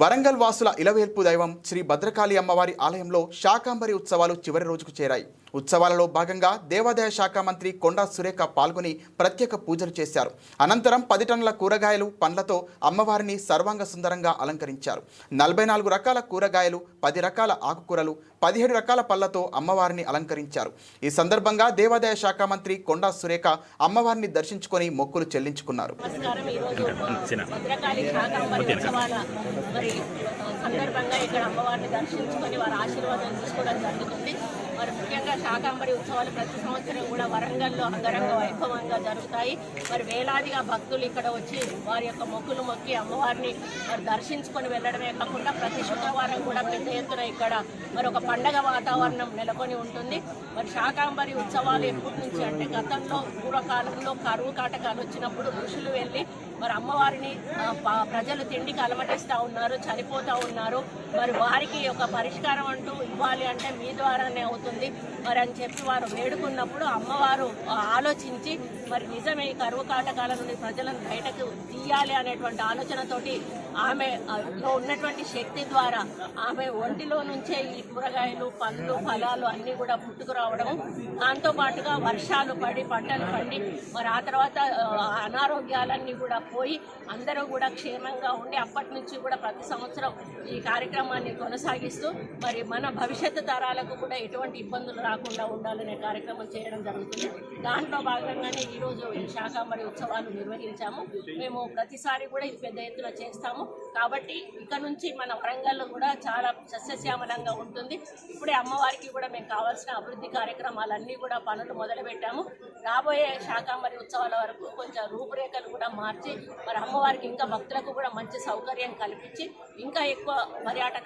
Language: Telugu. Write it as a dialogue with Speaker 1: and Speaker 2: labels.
Speaker 1: వరంగల్ వాసుల ఇలవేల్పు దైవం శ్రీ భద్రకాళి అమ్మవారి ఆలయంలో శాకాంబరి ఉత్సవాలు చివరి రోజుకు చేరాయి. ఉత్సవాలలో భాగంగా దేవాదాయ శాఖ మంత్రి కొండా సురేఖ పాల్గొని ప్రత్యేక పూజలు చేశారు. అనంతరం పది టన్నుల కూరగాయలు పండ్లతో అమ్మవారిని సర్వాంగ సుందరంగా అలంకరించారు. నలభై నాలుగు రకాల కూరగాయలు పది రకాల ఆకుకూరలు పదిహేడు రకాల పళ్ళతో అమ్మవారిని అలంకరించారు. ఈ సందర్భంగా దేవాదాయ శాఖ మంత్రి కొండా సురేఖ అమ్మవారిని దర్శించుకొని మొక్కులు చెల్లించుకున్నారు.
Speaker 2: సందర్భంగా ఇక్కడ అమ్మవారిని దర్శించుకొని వారి ఆశీర్వాదం తీసుకోవడం జరుగుతుంది. మరి ముఖ్యంగా శాకాంబరి ఉత్సవాలు ప్రతి సంవత్సరం కూడా వరంగల్లో అంగరంగ వైభవంగా జరుగుతాయి. మరి వేలాదిగా భక్తులు ఇక్కడ వచ్చి వారి యొక్క మొక్కులు మొక్కి అమ్మవారిని మరి దర్శించుకొని వెళ్ళడమే కాకుండా ప్రతి శుక్రవారం కూడా పెద్ద ఎత్తున ఇక్కడ మరి ఒక పండగ వాతావరణం నెలకొని ఉంటుంది. మరి శాకాంబరి ఉత్సవాలు ఎప్పటి నుంచి అంటే గతంలో పూర్వకాలంలో కరువు కాటకాలు వచ్చినప్పుడు ఋషులు వెళ్ళి మరి అమ్మవారిని ప్రజలు తిండికి అలమటిస్తూ ఉన్నారు చనిపోతూ ఉన్నారు. మరి వారికి ఒక పరిష్కారం అంటూ ఇవ్వాలి అంటే మీ ద్వారానే అవుతుంది. మరి అని చెప్పి వారు వేడుకున్నప్పుడు అమ్మవారు ఆలోచించి మరి నిజమే ఈ కరువు కాటకాల నుండి ప్రజలను బయటకు తీయాలి అనేటువంటి ఆలోచనతోటి ఆమె లో ఉన్నటువంటి శక్తి ద్వారా ఆమె ఒంటిలో నుంచే ఈ కూరగాయలు పండ్లు ఫలాలు అన్నీ కూడా పుట్టుకురావడం. దాంతో పాటుగా వర్షాలు పడి పంటలు పండి మరి ఆ తర్వాత అనారోగ్యాలన్నీ కూడా పోయి అందరూ కూడా క్షేమంగా ఉండి అప్పటి నుంచి కూడా ప్రతి సంవత్సరం ఈ కార్యక్రమాన్ని కొనసాగిస్తూ మరి మన భవిష్యత్తు తరాలకు కూడా ఎటువంటి ఇబ్బందులు రాకుండా ఉండాలనే కార్యక్రమం చేయడం జరుగుతుంది. దాంట్లో భాగంగానే ఈరోజు ఈ శాకాంబరి ఉత్సవాలు నిర్వహించాము. మేము ప్రతిసారి కూడా ఇది పెద్ద ఎత్తున చేస్తాము. కాబట్టి ఇక్కడ నుంచి మన వరంగల్ కూడా చాలా సస్యశ్యామలంగా ఉంటుంది. ఇప్పుడే అమ్మవారికి కూడా మేము కావాల్సిన అభివృద్ధి కార్యక్రమాలన్నీ కూడా పనులు మొదలుపెట్టాము. రాబోయే శాకాంబరి ఉత్సవాల వరకు కొంచెం రూపురేఖలు కూడా మార్చి మరి అమ్మవారికి ఇంకా భక్తులకు కూడా మంచి సౌకర్యం కల్పించి ఇంకా ఎక్కువ పర్యాటకులు